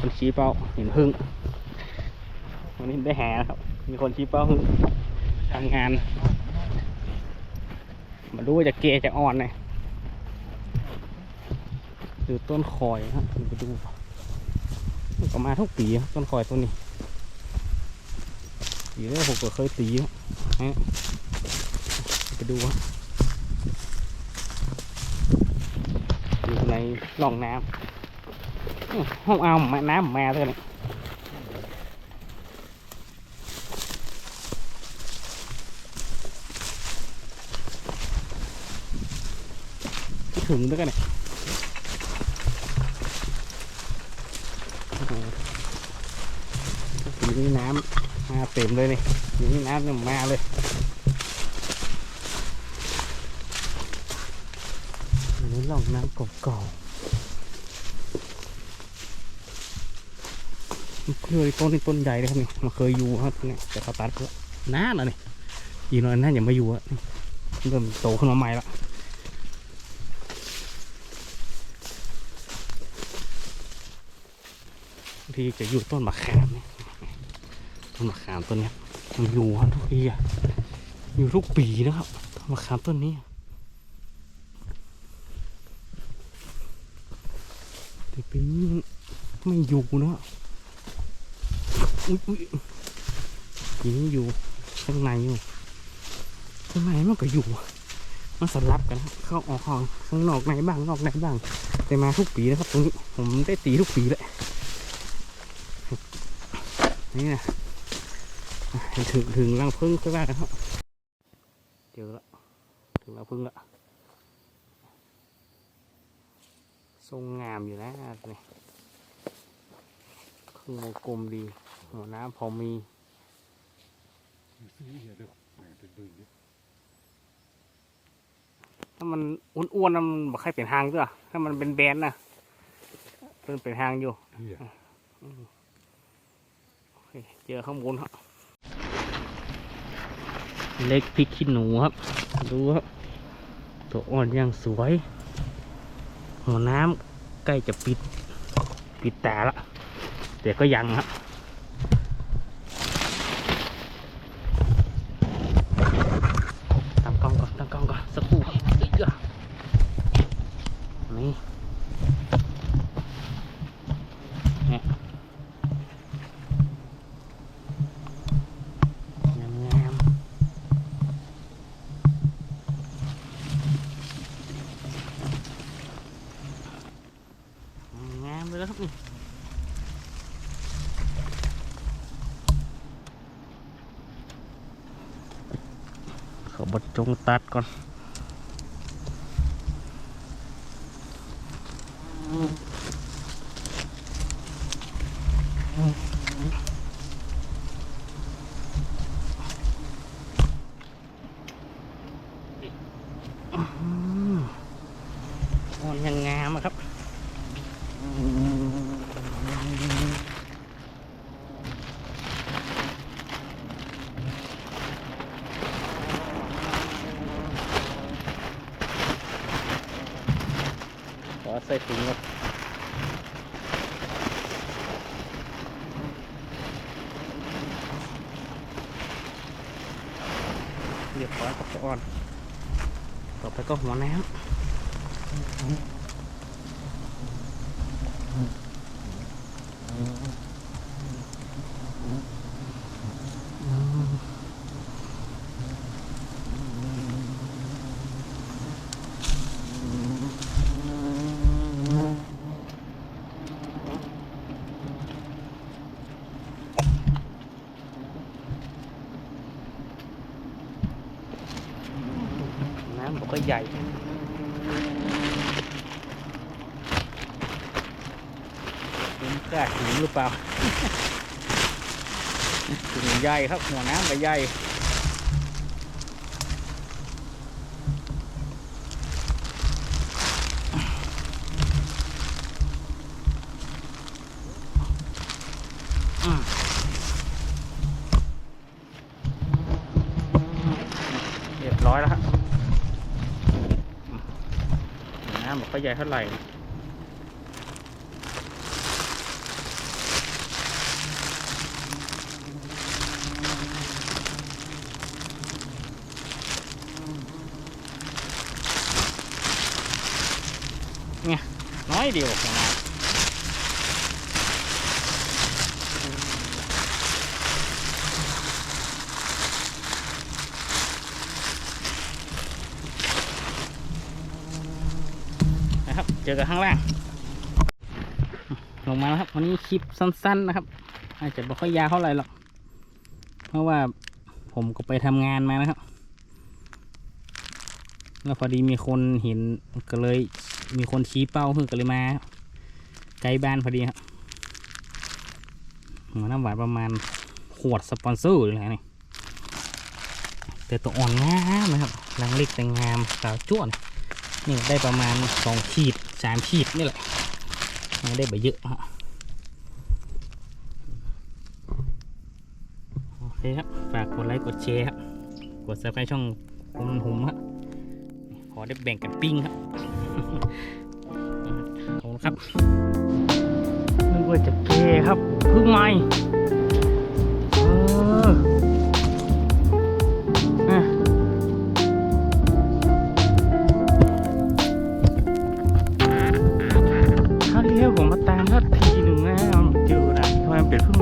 คนชี้เป้าเห็นพึ่งวันนี้ได้แหนะครับ มีคนชี้เป้าพึ่งทำงาน มาดูว่าจะเกยจะอ่อนเลยดูต้นคอยครับไปดูมันก็มาทุกปีครับต้นคอยต้นนี้ปีแรกผมก็เคยตีครับฮะไปดูครับอยู่ในร่องน้ำ ห้องเอามาน้ำมาเลยนี่ถึงด้วยกันเนี่ยโอ้โหอยู่นี่น้ำมาเต็มเลยนี่อยู่นี่น้ำเนี่ยมาเลยอยู่ในร่องน้ำเก่าๆมัน เคยต้นนี้ต้นใหญ่เลยครับนี่มันเคยอยู่ครับเนี่ยแต่เขาตัดแล้วนานแล้วนี่อีกหน่อยน่าจะม่อยู่อะเริ่มโตขึ้นมาใหม่ละที่จะอยู่ต้นมะขามเนี่ยต้นมะขามต้นเนี้ยมันอยู่ฮะทุกปีอะอยู่ทุกปีนะครับต้นมะขามต้นนี้แต่ปีนี้ไม่อยู่นะ อุ้ยอุ้ยปีนี้อยู่ข้างในอยู่ข้างในมันก็อยู่มันสลับกันเข้าออกห้องข้างนอกไหนบ้างนอกไหนบ้าง แต่มาทุกปีนะครับตรงนี้ผมได้ตีทุกปีเลยนี่นะถึงถึงรังพึ่งค่อยว่ากันครับเจอละถึงรังพึ่งละทรงงามอยู่นะนี่ครึ่งวงกลมดี หัวน้ำพอมีถ้ามันอ้วนๆนะมันบอกให้เป็นหางด้วยถ้ามันเป็นแบนๆนะเป็นเป็นหางอยู่โอเคเจอข้างบนครับเล็กพริกขี้หนูครับ ดูครับ ตัวอ่อนยังสวย หัวน้ำใกล้จะปิด ปิดตาละแต่ก็ยังครับ นี่เนี่ย งามงามงามเลยแล้วครับนี่เขาบดจงตัดก่อน อ่อนยังงามอะครับขอใส่ถุงก่อนเรียบ ร้อยกับอ่อน ต่อไปก็หัวน้ำ้ำมันก็ใหญ่เป็นกล้าถึงหรือเปล่าถึงใหญ่ครับหัวน้ำก็ใหญ่อืม ไปใหญ่เท่าไหร่เนี่ยน้อยเดียวนะ นะครับ เจอกันข้างล่าง ลงมาแล้วครับ วันนี้คลิปสั้น ๆ นะครับ อาจจะไม่ค่อยยาวเท่าไหร่หรอก เพราะว่าผมก็ไปทำงานมานะครับ แล้วพอดีมีคนเห็นก็เลยมีคนชี้เป้าคือก็เลยมาไกลบ้านพอดีครับหัวน้ำหวานประมาณขวดสปอนเซอร์เลยนะนี่แต่ตัวอ่อนงามนะครับรังเล็กแต่งามสาวจ้วน นี่ได้ประมาณสองขีดสามขีดนี่แหละไม่ได้ไปเยอะฮะโอเคครับ ฝากกดไลค์กดแชร์ครับ กดซับสไครต์ช่องผมหุมครับขอได้แบ่งกันปิ้งครับขอบคุณครับนึกว่าจะเกครับเพึ่งไม่ பெட்ரோல்